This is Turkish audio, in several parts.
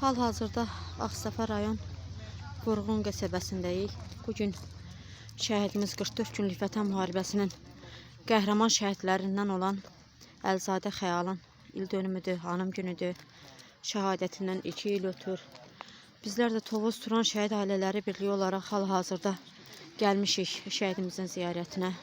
Hal-hazırda Ağstafa rayon Vurğun qəsəbəsindəyik. Bu gün şəhidimiz 44 günlük Vətən müharibəsinin qəhrəman şəhidlərindən olan Əlzadə Xəyalın il dönümüdür, hanım günüdür. Şəhadətindən 2 il ötür. Bizlər də Tovuz Turan Şəhid Ailələri Birliyi olaraq hal-hazırda gəlmişik şəhidimizin ziyarətinə.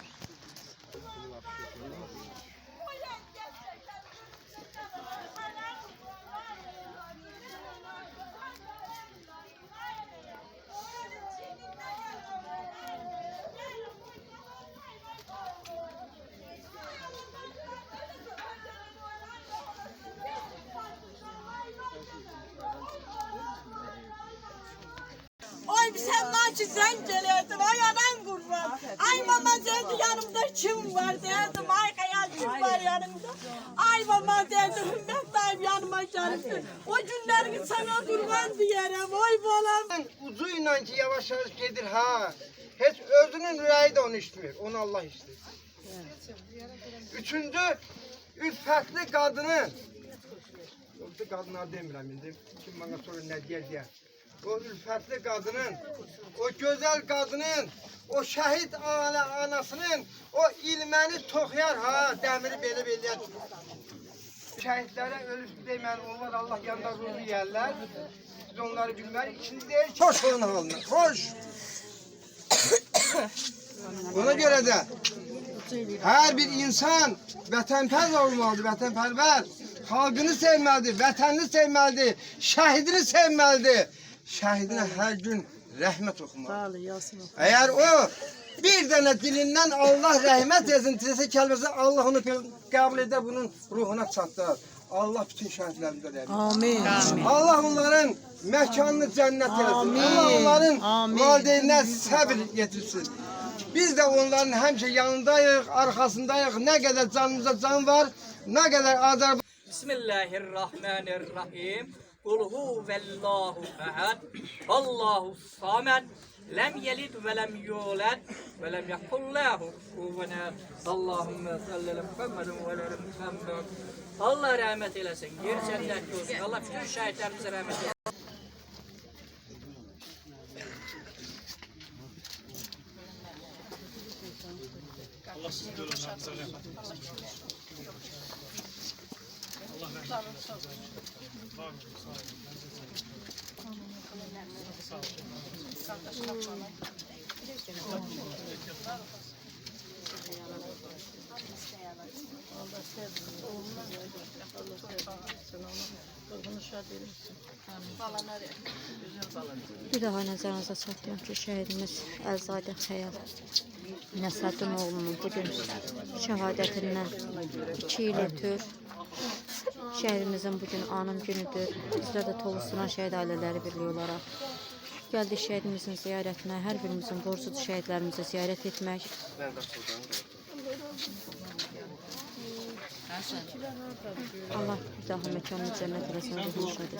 Sen maçı sen geliyordun. Ay anan kurban. Ay mama derdi yanımda kim var derdim. Ay hayal kim var yanımda. Ay mama derdi Hümmet dayım yanıma geldi. O günlerini sana kurban diyerim. Oy balam. Uzuyla ki yavaş yavaş gelir ha. Hiç özünün rüyayı da onu istemiyor. Onu Allah istiyor. Üçüncü, ürfətli qadının Yoksa kadınlar demirəm indi. Kim bana sonra ne diye diye. O ürfətli qadının, o güzel qadının, o şəhid aile anasının, o ilməni toxuyar ha, dəmiri belə belə. Şəhidlərə ölüb deməli, onlar Allah yanında ruhu yerlər. Biz onları bilmərik. İkinci deyir hoş onun halına, hoş. Ona göre de her bir insan vətənpərvər olmalıdır, vətənpərvər. Xalqını sevməlidir, vətənini sevməlidir, şəhidini sevməlidir. Şəhidinə hər gün rəhmət oxumalıdır. Eğer o bir tane dilinden Allah rəhmət ezintisi kəlməsi Allah onu qəbul edər, bunun ruhuna çatdırır. Allah bütün şəhidlərimizə rəhmət Amin. Allah onların məkanını cənnət eləsin. Allah onların valideynlərinə səbir yetirsin. Biz de onların həmişə yanındayıq, arxasındayıq. Nə qədər canımıza can var, nə qədər Azərbaycan Bismillahirrahmanirrahim. Kul huvallahu ehad. Allahu samed. Lem yelid ve lem yulad ve lem yakul lahu kufuven ehad. Allahümme salli ala Muhammedin ve ali Muhammed. Allah rahmet eylesin. Yer cennet olsun. Allah bütün şehitlerimize rahmet eylesin. Bir daha nəzərinizə çatdırıyorum ki, şəhidimiz Əlzadə Xəyal Nəsəddin oğlunun bu gün şəhadətindən 2 il ötür. Şəhidimizin bu gün anım günüdür. Bizlər də Tovuz Turan Şəhid Ailələri Birliyi olaraq gəldik şəhidimizin ziyarətinə. Hər birimizin borcudur şəhidlərimizi ziyarət etmək. Allah bir daha məkanını cənnət eləsin.